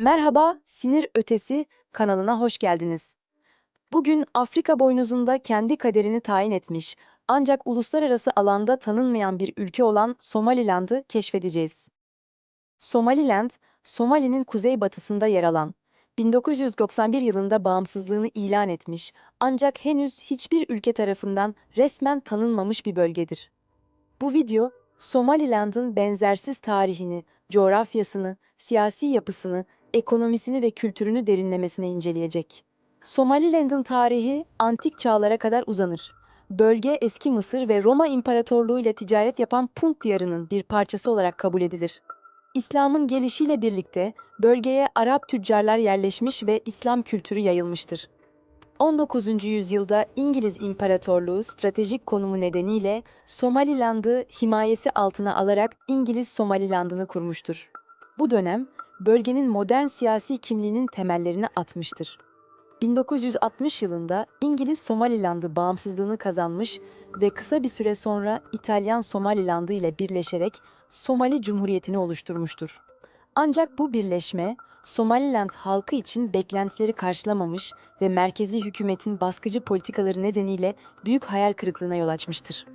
Merhaba, Sinir Ötesi kanalına hoş geldiniz. Bugün Afrika boynuzunda kendi kaderini tayin etmiş ancak uluslararası alanda tanınmayan bir ülke olan Somaliland'ı keşfedeceğiz. Somaliland, Somali'nin kuzeybatısında yer alan, 1991 yılında bağımsızlığını ilan etmiş ancak henüz hiçbir ülke tarafından resmen tanınmamış bir bölgedir. Bu video, Somaliland'ın benzersiz tarihini, coğrafyasını, siyasi yapısını, ekonomisini ve kültürünü derinlemesine inceleyecek. Somaliland'ın tarihi antik çağlara kadar uzanır. Bölge eski Mısır ve Roma İmparatorluğu ile ticaret yapan Punt diyarının bir parçası olarak kabul edilir. İslam'ın gelişiyle birlikte bölgeye Arap tüccarlar yerleşmiş ve İslam kültürü yayılmıştır. 19. yüzyılda İngiliz İmparatorluğu stratejik konumu nedeniyle Somaliland'ı himayesi altına alarak İngiliz Somaliland'ını kurmuştur. Bu dönem bölgenin modern siyasi kimliğinin temellerini atmıştır. 1960 yılında İngiliz Somaliland'ı bağımsızlığını kazanmış ve kısa bir süre sonra İtalyan Somaliland'ı ile birleşerek Somali Cumhuriyeti'ni oluşturmuştur. Ancak bu birleşme Somaliland halkı için beklentileri karşılamamış ve merkezi hükümetin baskıcı politikaları nedeniyle büyük hayal kırıklığına yol açmıştır.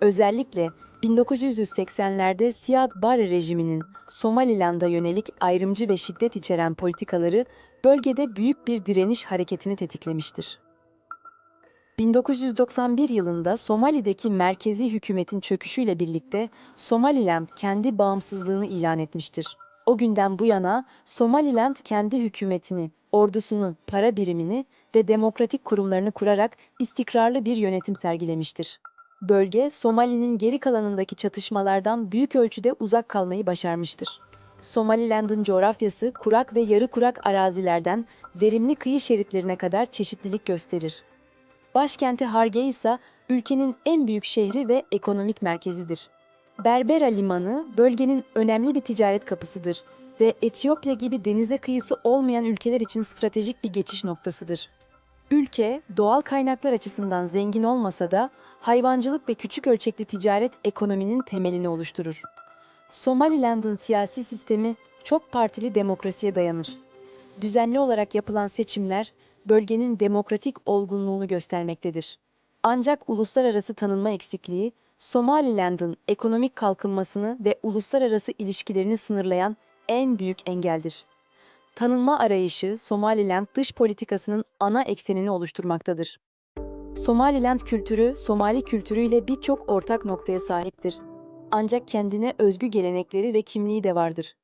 Özellikle 1980'lerde Siad Barre rejiminin Somaliland'a yönelik ayrımcı ve şiddet içeren politikaları bölgede büyük bir direniş hareketini tetiklemiştir. 1991 yılında Somali'deki merkezi hükümetin çöküşüyle birlikte Somaliland kendi bağımsızlığını ilan etmiştir. O günden bu yana Somaliland kendi hükümetini, ordusunu, para birimini ve demokratik kurumlarını kurarak istikrarlı bir yönetim sergilemiştir. Bölge, Somali'nin geri kalanındaki çatışmalardan büyük ölçüde uzak kalmayı başarmıştır. Somaliland'ın coğrafyası kurak ve yarı kurak arazilerden verimli kıyı şeritlerine kadar çeşitlilik gösterir. Başkenti Hargeisa ise ülkenin en büyük şehri ve ekonomik merkezidir. Berbera Limanı bölgenin önemli bir ticaret kapısıdır ve Etiyopya gibi denize kıyısı olmayan ülkeler için stratejik bir geçiş noktasıdır. Ülke doğal kaynaklar açısından zengin olmasa da hayvancılık ve küçük ölçekli ticaret ekonominin temelini oluşturur. Somaliland'ın siyasi sistemi çok partili demokrasiye dayanır. Düzenli olarak yapılan seçimler bölgenin demokratik olgunluğunu göstermektedir. Ancak uluslararası tanınma eksikliği Somaliland'ın ekonomik kalkınmasını ve uluslararası ilişkilerini sınırlayan en büyük engeldir. Tanınma arayışı Somaliland dış politikasının ana eksenini oluşturmaktadır. Somaliland kültürü, Somali kültürüyle birçok ortak noktaya sahiptir. Ancak kendine özgü gelenekleri ve kimliği de vardır.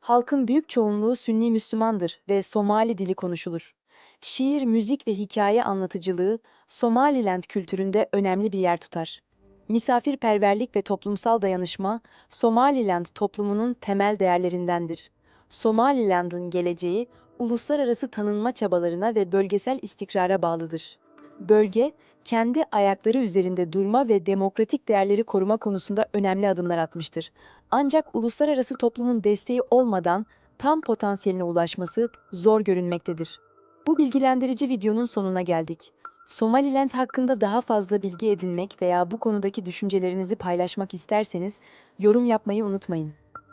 Halkın büyük çoğunluğu Sünni Müslümandır ve Somali dili konuşulur. Şiir, müzik ve hikaye anlatıcılığı Somaliland kültüründe önemli bir yer tutar. Misafirperverlik ve toplumsal dayanışma Somaliland toplumunun temel değerlerindendir. Somaliland'ın geleceği uluslararası tanınma çabalarına ve bölgesel istikrara bağlıdır. Bölge, kendi ayakları üzerinde durma ve demokratik değerleri koruma konusunda önemli adımlar atmıştır. Ancak uluslararası toplumun desteği olmadan tam potansiyeline ulaşması zor görünmektedir. Bu bilgilendirici videonun sonuna geldik. Somaliland hakkında daha fazla bilgi edinmek veya bu konudaki düşüncelerinizi paylaşmak isterseniz yorum yapmayı unutmayın.